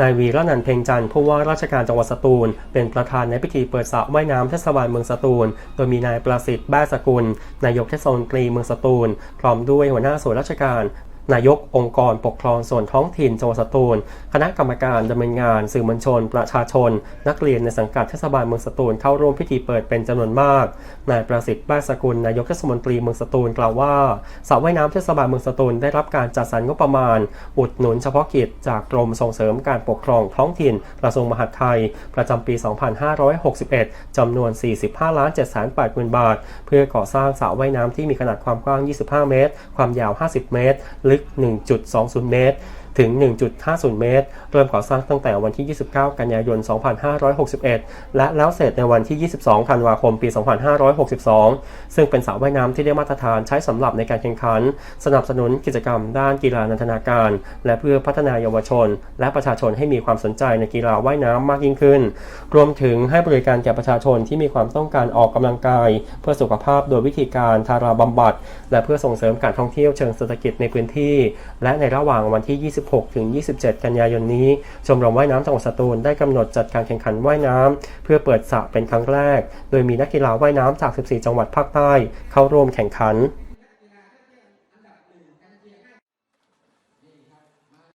นายวีรนันท์เพ็งจันทร์ผู้ว่าราชการจังหวัดสตูล เป็นประธานในพิธีเปิดสระว่ายน้ำเทศบาลเมืองสตูล โดยมีนายประสิทธิ์แบ้สกุล นายกเทศมนตรีเมืองสตูล พร้อมด้วยหัวหน้าส่วนราชการ นายกองค์กรปกครองส่วนท้องถิ่นจังหวัดสตูล คณะกรรมการดำเนินงานสื่อมวลชน ประชาชน นักเรียนในสังกัดเทศบาลเมืองสตูลเข้าร่วมพิธีเปิดเป็นจำนวนมาก นายประสิทธิ์บ้านสกุลนายกเทศมนตรีเมืองสตูลกล่าวว่าสระว่ายน้ำเทศบาลเมืองสตูลได้รับการจัดสรรงบประมาณ อุดหนุนเฉพาะกิจจากกรมส่งเสริมการปกครองท้องถิ่นกระทรวงมหาดไทย ประจำปี 2561จำนวน 45ล้าน7แสน8หมื่นบาท เพื่อก่อสร้างสระว่ายน้ำที่มีขนาดความกว้าง 25 เมตร ความยาว 50 เมตรลึก 1.20 เมตร ถึง 1.50 เมตร เริ่มก่อสร้างตั้งแต่วันที่ 29 กันยายน 2561 และแล้วเสร็จในวันที่ 22 ธันวาคม ปี 2562 ซึ่งเป็นสระว่ายน้ำที่ได้มาตรฐานใช้สำหรับในการแข่งขัน สนับสนุนกิจกรรมด้านกีฬานันทนาการ และเพื่อพัฒนาเยาวชน และประชาชนให้มีความสนใจในกีฬาว่ายน้ำมากยิ่งขึ้น รวมถึงให้บริการแก่ประชาชนที่มีความต้องการออกกำลังกาย เพื่อสุขภาพโดยวิธีการทาราบำบัด และเพื่อส่งเสริมการท่องเที่ยวเชิงเศรษฐกิจในพื้นที่ และในระหว่างวันที่ 20 26-27 กันยายนนี้ ชมรมว่ายน้ำจังหวัดสตูลได้กำหนดจัดการแข่งขันว่ายน้ำเพื่อเปิดสระเป็นครั้งแรก โดยมีนักกีฬาว่ายน้ำจาก 14 จังหวัดภาคใต้ เข้าร่วมแข่งขัน